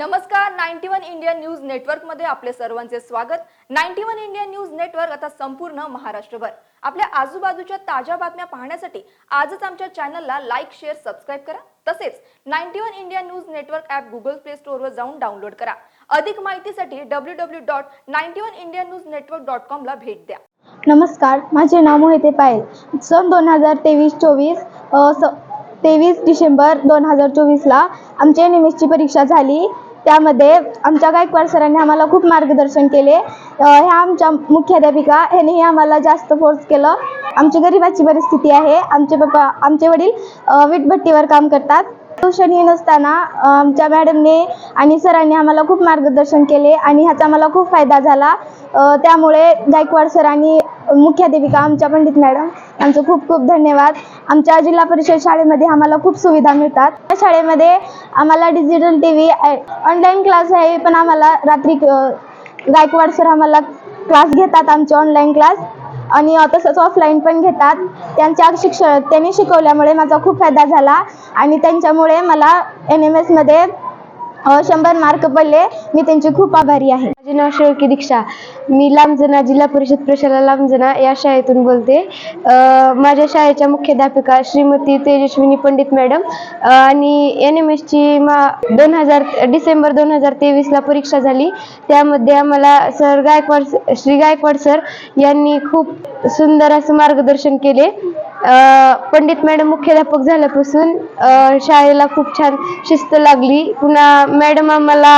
नमस्कार ninety one India news नेटवर्कमध्ये आपले सर्वांचे स्वागत. Ninety one India news network आता संपूर्ण महाराष्ट्रभर. आपल्या आजूबाजूच्या ताज्या बातम्या पाहण्यासाठी आजच आमच्या चॅनलला लाईक शेअर सबस्क्राईब करा. तसेच ninety one India news network app Google play स्टोअरवर जाऊन डाउनलोड करा. अधिक माहितीसाठी W W dot ninety one India news network dot कॉमला भेट द्या. नमस्कार माझे नाव मोहिते पायल. सन दोन हजार तेवीस चोवीस स तेवीस डिसेंबर दोन हजार चोवीसला आमच्या एन एम एसची परीक्षा झाली. त्यामध्ये आमच्या गायकवाड सरांनी आम्हाला खूप मार्गदर्शन केले. ह्या आमच्या मुख्याध्यापिका ह्यांनीही आम्हाला जास्त फोर्स केलं. आमची गरिबाची परिस्थिती आहे. आमचे पप्पा आमचे वडील वीटभट्टीवर काम करतात. ट्युशन हे नसताना आमच्या मॅडमने आणि सरांनी आम्हाला खूप मार्गदर्शन केले आणि ह्याचा आम्हाला खूप फायदा झाला. त्यामुळे गायकवाड सरांनी मुख्याध्यापिका आमच्या पंडित मॅडम यांचं खूप खूप धन्यवाद. आमच्या जिल्हा परिषद शाळेमध्ये आम्हाला खूप सुविधा मिळतात. त्या शाळेमध्ये आम्हाला digital T V online class आहे पण आम्हाला रात्री गायकवाड सर आम्हाला क्लास घेतात आमचे ऑनलाईन क्लास आणि तसंच ऑफलाईन पण घेतात. त्यांच्या शिक्षण त्यांनी शिकवल्यामुळे माझा खूप फायदा झाला. आणि त्यांच्यामुळे मला एन एम एसमध्ये शंभर मार्क पडले. मी त्यांचे खूप आभारी आहे. माझे नाव शेळकी दीक्षा. मी लांबजना जिल्हा परिषद प्रशाला लांबजना या शाळेतून बोलते. माझ्या शाळेच्या मुख्याध्यापिका श्रीमती तेजस्विनी पंडित मॅडम आणि एन एम एसची मा दोन हजार डिसेंबर दोन हजार तेवीसला परीक्षा झाली. त्यामध्ये आम्हाला सर गायकवाड श्री गायकवाड सर यांनी खूप सुंदर असं मार्गदर्शन केले. पंडित मॅडम मुख्याध्यापक झाल्यापासून शाळेला खूप छान शिस्त लागली. पुन्हा मॅडम आम्हाला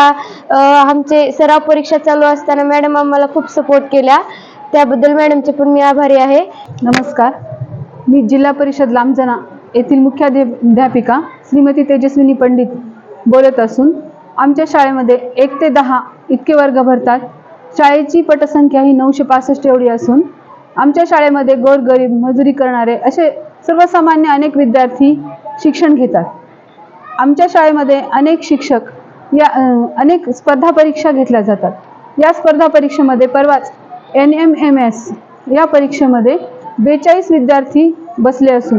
आमचे सराव परीक्षा चालू असताना मॅडम आम्हाला खूप सपोर्ट केला त्याबद्दल मॅडमचे पण मी आभारी आहे. नमस्कार. मी जिल्हा परिषद लांबजना येथील मुख्याध्यापिका श्रीमती तेजस्विनी पंडित बोलत असून आमच्या शाळेमध्ये एक ते दहा इतके वर्ग भरतात. शाळेची पटसंख्या ही नऊशे पासष्ट एवढी असून आमच्या शाळेमध्ये गोरगरीब मजुरी करणारे असे सर्वसामान्य अनेक विद्यार्थी शिक्षण घेतात. आमच्या शाळेमध्ये अनेक शिक्षक या अनेक स्पर्धा परीक्षा घेतल्या जातात. या स्पर्धा परीक्षेमध्ये परवाच एन एम एम एस या परीक्षेमध्ये बेचाळीस विद्यार्थी बसले असून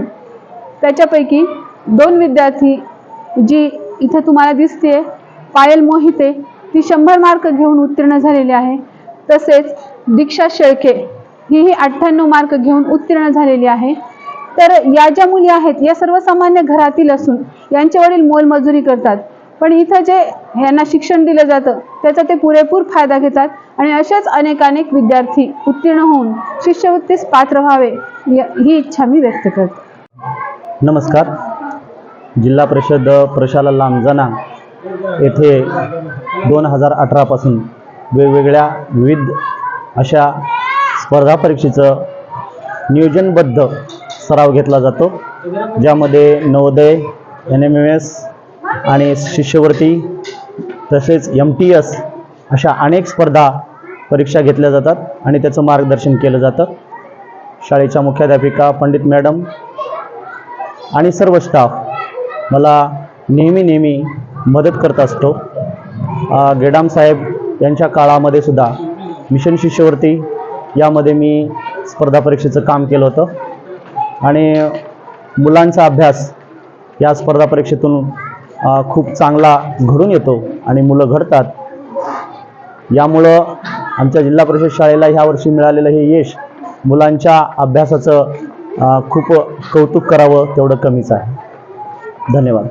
त्याच्यापैकी दोन विद्यार्थी जी इथं तुम्हाला दिसते पायल मोहिते ती शंभर मार्क घेऊन उत्तीर्ण झालेली आहे. तसेच दीक्षा शेळके हीही अठ्ठ्याण्णव मार्क घेऊन उत्तीर्ण झालेली आहे. तर या ज्या मुली आहेत या सर्वसामान्य घरातील असून यांचे वडील मोलमजुरी करतात. पण इथं जे यांना शिक्षण दिलं जातं त्याचा ते पुरेपूर फायदा घेतात आणि असेच अनेक अनेक विद्यार्थी उत्तीर्ण होऊन शिष्यवृत्तीस पात्र व्हावे ही इच्छा मी व्यक्त करते. नमस्कार. जिल्हा परिषद प्रशाला लांबजाना येथे दोन हजार अठरापासून वेगवेगळ्या विविध अशा स्पर्धा परीक्षेचं नियोजनबद्ध सराव घेतला जातो ज्यामध्ये Navodaya N M M S आणि शिष्यवृत्ती तसेच एम टी एस अशा अनेक स्पर्धा परीक्षा घेतल्या जातात आणि त्याचं मार्गदर्शन केलं जातं. शाळेच्या मुख्याध्यापिका पंडित मॅडम आणि सर्व स्टाफ मला नेहमी नेहमी मदत करत असतो. गेडाम साहेब यांच्या काळामध्ये सुद्धा मिशन शिष्यवृत्ती यामध्ये मी स्पर्धा परीक्षेचं काम केलं होतं. आणि मुलांचा अभ्यास या स्पर्धा परीक्षेतून खूप चांगला घडून येतो आणि मुलं घडतात. यामुळं आमच्या जिल्हा परिषद शाळेला ह्या वर्षी मिळालेलं हे यश मुलांच्या अभ्यासाचं खूप कौतुक करावं तेवढं कमीच आहे. धन्यवाद.